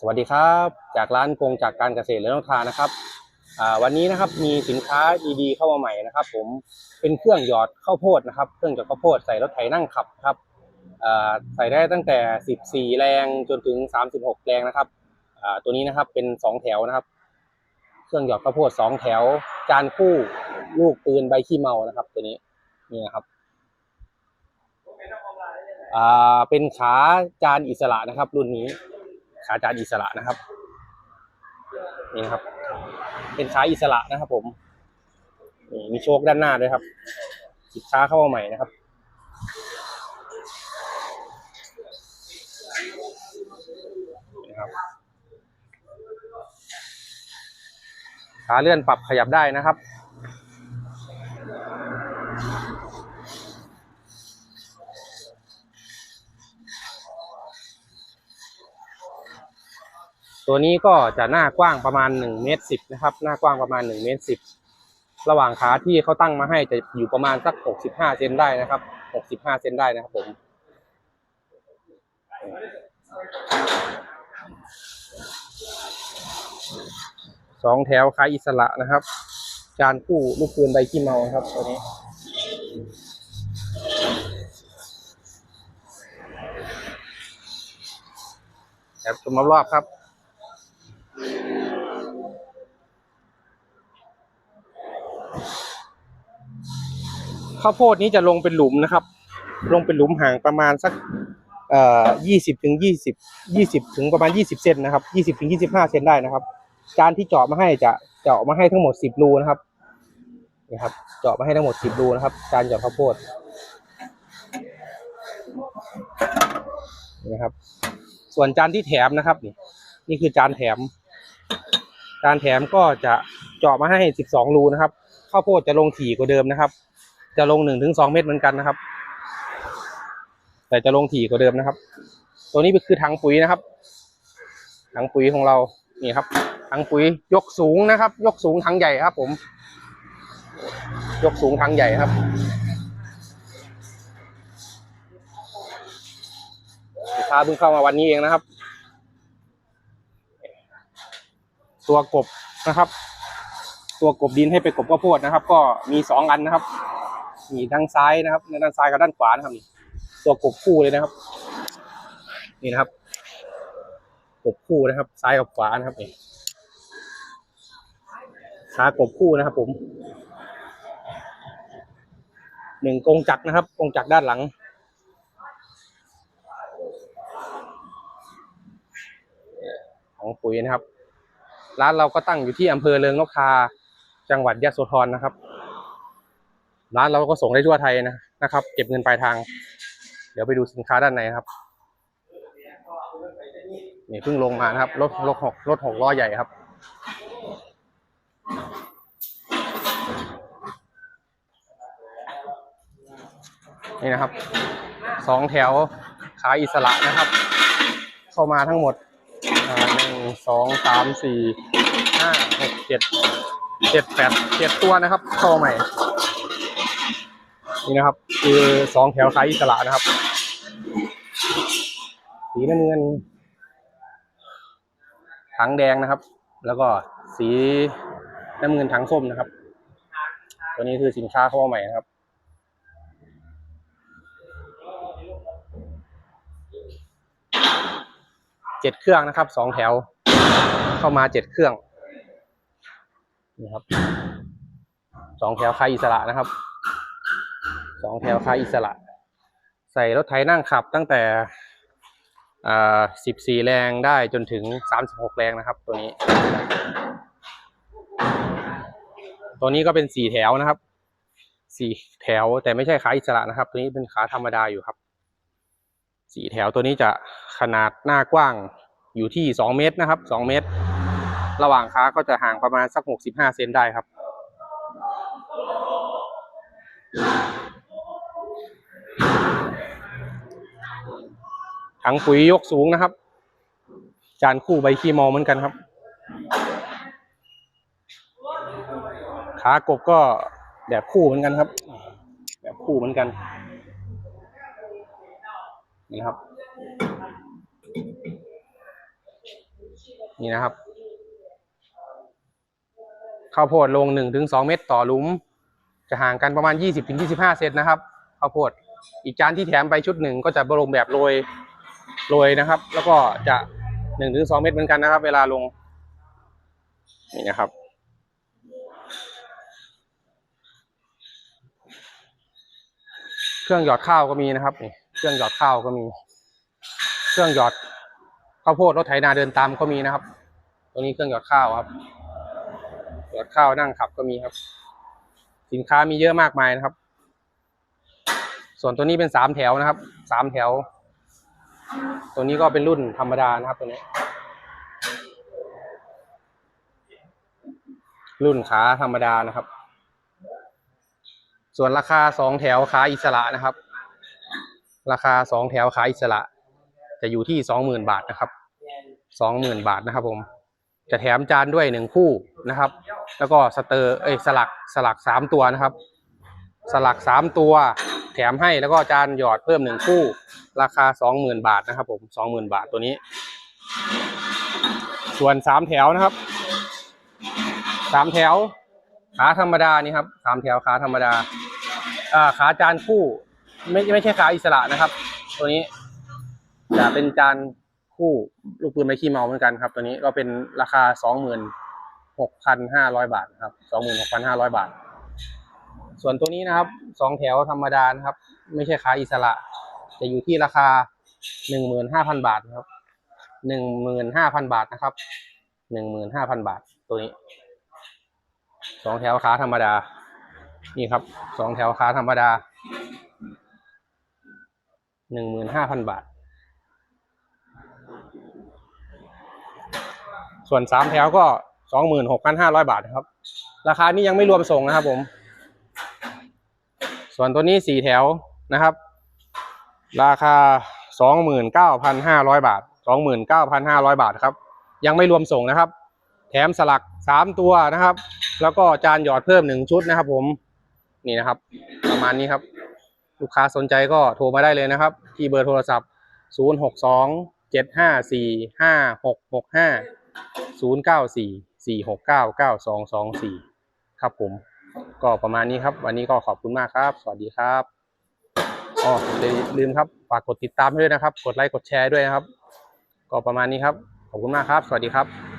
สวัสดีครับ จากร้านกงจากการเกษตรและนกทานะครับวันนี้นะครับมีสินค้าดีๆเข้ามาใหม่นะครับ ผมเป็นเครื่องหยอดข้าวโพดนะครับ เครื่องหยอดข้าวโพดใส่รถไถนั่งขับครับใส่ได้ตั้งแต่ 14 แรงจนถึง 36 แรงนะครับตัวนี้นะครับเป็น 2 แถวนะครับ เครื่องหยอดข้าวโพด 2 แถว จานคู่ลูกปืนใบขี้เมานะครับ ตัวนี้นี่นะครับเป็นขาจานอิสระนะครับ รุ่นนี้ ขาจานอิสระนะครับนี่นะครับ เป็นขาอิสระนะครับผมนี่มีโชคด้านหน้าด้วยครับสินค้าเข้ามาใหม่นะครับนี่ครับขาเลื่อนปรับขยับได้นะครับ ตัวนี้ก็จะหน้ากว้างประมาณ1เมตรสินะครับ หน้ากว้างประมาณ1เมตรสิระหว่างขาที่เขาตั้งมาให้จะอยู่ประมาณสัก 65เซนได้นะครับ 65เซนได้นะครับผม สองแถวคล้ายอิสระนะครับ จานคู่ลูกปืนใบขี้เมาครับตัวนี้แอบชมรอบๆครับ ข้าวโพดนี้จะลงเป็นหลุมนะครับ ลงเป็นหลุมห่างประมาณสักเอ่อยี่สิบถึงยี่สิบยี่สิบถึงประมาณยี่สิบเซนนะครับยี่สิบถึงยี่สิบห้าเซนได้นะครับ จานที่เจาะมาให้จะเจาะมาให้ทั้งหมดสิบรูนะครับนี่ครับ เจาะมาให้ทั้งหมดสิบรูนะครับ จานเจาะข้าวโพดนี่นะครับ ส่วนจานที่แถมนะครับ นี่ นี่คือจานแถม จานแถมก็จะเจาะมาให้สิบสองรูนะครับ ข้าวโพดจะลงถี่กว่าเดิมนะครับ จะลงหนึ่งถึงสองเม็ดเหมือนกันนะครับ แต่จะลงถี่กว่าเดิมนะครับ ตัวนี้คือถังปุ๋ยนะครับ ถังปุ๋ยของเรา นี่ครับ ถังปุ๋ยยกสูงนะครับ ยกสูงถังใหญ่ครับ ผม ยกสูงถังใหญ่ครับลูกค้าเพิ่งเข้ามาวันนี้เองนะครับ ตัวกบนะครับ ตัวกบดินให้ไปกบข้าวโพดนะครับ ก็มีสองอันนะครับ มีด้านซ้ายนะครับในด้านซ้ายกับด้านขวานะครับนี่ตัวกบคู่เลยนะครับ นี่นะครับกบคู่นะครับ ซ้ายกับขวานะครับนี่ขากบคู่นะครับ ผมหนึ่งกงจักรนะครับกงจักรด้านหลังของปุ๋ยนะครับ ร้านเราก็ตั้งอยู่ที่อำเภอเริงนกทาจังหวัดยะโสธรนะครับ ร้านเราก็ส่งได้ทั่วไทยนะนะครับ เก็บเงินปลายทาง เดี๋ยวไปดูสินค้าด้านในครับนี่เพิ่งลงมานะครับรถรถหกรถหกล้อใหญ่ครับนี่นะครับสองแถวขายอิสระนะครับ เข้ามาทั้งหมดหนึ่งสองสามสี่ห้าหกเจ็ดเจ็ดแปดเจ็ดตัวนะครับเข้าใหม่ นี่นะครับ คือสองแถวขายอิสระนะครับ สีน้ำเงินถังแดงนะครับ แล้วก็สีน้ำเงินถังส้มนะครับ ตัวนี้คือสินค้าเข้ามาใหม่นะครับเจ็ดเครื่องนะครับสองแถว เข้ามาเจ็ดเครื่องนี่ครับสองแถวคายอิสระนะครับ สองแถวคาอิสระ ใส่รถไถนั่งขับตั้งแต่อ่าสิบสี่แรงได้จนถึงสามสิบหกแรงนะครับ ตัวนี้ ตัวนี้ก็เป็นสี่แถวนะครับสี่แถวแต่ไม่ใช่ขาอิสระนะครับ ตัวนี้เป็นขาธรรมดาอยู่ครับสี่แถวตัวนี้จะขนาดหน้ากว้างอยู่ที่สองเมตรนะครับสองเมตร ระหว่างขาก็จะห่างประมาณสักหกสิบห้าเซนได้ครับ ถังปุ๋ยยกสูงนะครับ จานคู่ใบขี้มอเหมือนกันครับ ขากบก็แบบคู่เหมือนกันครับ แบบคู่เหมือนกัน นี่ครับ นี่นะครับ ข้าวโพดลงหนึ่งถึงสองเม็ดต่อหลุม จะห่างกันประมาณยี่สิบถึงยี่สิบห้าเซนนะครับข้าวโพดอีกจานที่แถมไปชุดหนึ่งก็จะลงแบบโรย โรยนะครับ แล้วก็จะหนึ่งถึงสองเม็ดเหมือนกันนะครับ เวลาลง นี่นะครับเครื่องหยอดข้าวก็มีนะครับนี่เครื่องหยอดข้าวก็มี เครื่องหยอดข้าวโพดรถไถนาเดินตามก็มีนะครับ ตัวนี้เครื่องหยอดข้าวครับ หยอดข้าวนั่งขับก็มีครับ สินค้ามีเยอะมากมายนะครับ ส่วนตัวนี้เป็นสามแถวนะครับ สามแถว ตัวนี้ก็เป็นรุ่นธรรมดานะครับตัวนี้ รุ่นขาธรรมดานะครับ ส่วนราคาสองแถวขาอิสระนะครับ ราคาสองแถวขาอิสระ จะอยู่ที่สองหมื่นบาทนะครับสองหมื่นบาทนะครับผม จะแถมจานด้วยหนึ่งคู่นะครับ แล้วก็สเตอร์เอ้ยสลักสลักสามตัวนะครับ สลักสามตัว ถมให้แล้วก็จานหยอดเพิ่มหนึ่งคู่ ราคาสองหมื่นบาทนะครับ ผมสองหมื่นบาทตัวนี้ ส่วนสามแถวนะครับสามแถว ขาธรรมดานี่ครับสามแถวขาธรรมดาอ่าขาจานคู่ ไม่ไม่ใช่ขาอิสระนะครับ ตัวนี้ จะเป็นจานคู่ลูกปืนไม้ขี้เมาเหมือนกันครับ ตัวนี้ก็เป็นราคาสองหมื่นหกพันห้าร้อยบาทครับสองหมื่นหกพันห้าร้อยบาท ส่วนตัวนี้นะครับสองแถวธรรมดานะครับ ไม่ใช่ขาอิสระ จะอยู่ที่ราคาหนึ่งหมื่นห้าพันบาทนะครับหนึ่งหมื่นห้าพันบาทนะครับหนึ่งหมื่นห้าพันบาทตัวนี้สองแถวขาธรรมดา นี่ครับสองแถวขาธรรมดาหนึ่งหมื่นห้าพันบาท ส่วนสามแถวก็สองหมื่นหกพันห้าร้อยบาทครับ ราคานี้ยังไม่รวมส่งนะครับผม ส่วนตัวนี้สี่แถวนะครับ ราคาสองหมื่นเก้าพันห้าร้อยบาทสองหมื่นเก้าพันห้าร้อยบาทครับ ยังไม่รวมส่งนะครับ แถมสลักสามตัวนะครับ แล้วก็จานหยอดเพิ่มหนึ่งชุดนะครับ ผมนี่นะครับ ประมาณนี้ครับ ลูกค้าสนใจก็โทรมาได้เลยนะครับ ที่เบอร์โทรศัพท์ 0 6 2 7 5 4 5 6 6 5 0 9 4 4 6 9 9 2 2 4 ครับผม ก็ประมาณนี้ครับ วันนี้ก็ขอบคุณมากครับ สวัสดีครับอ๋ออย่าลืมครับฝากกดติดตามด้วยนะครับ กดไลค์กดแชร์ด้วยนะครับ ก็ประมาณนี้ครับ ขอบคุณมากครับ สวัสดีครับ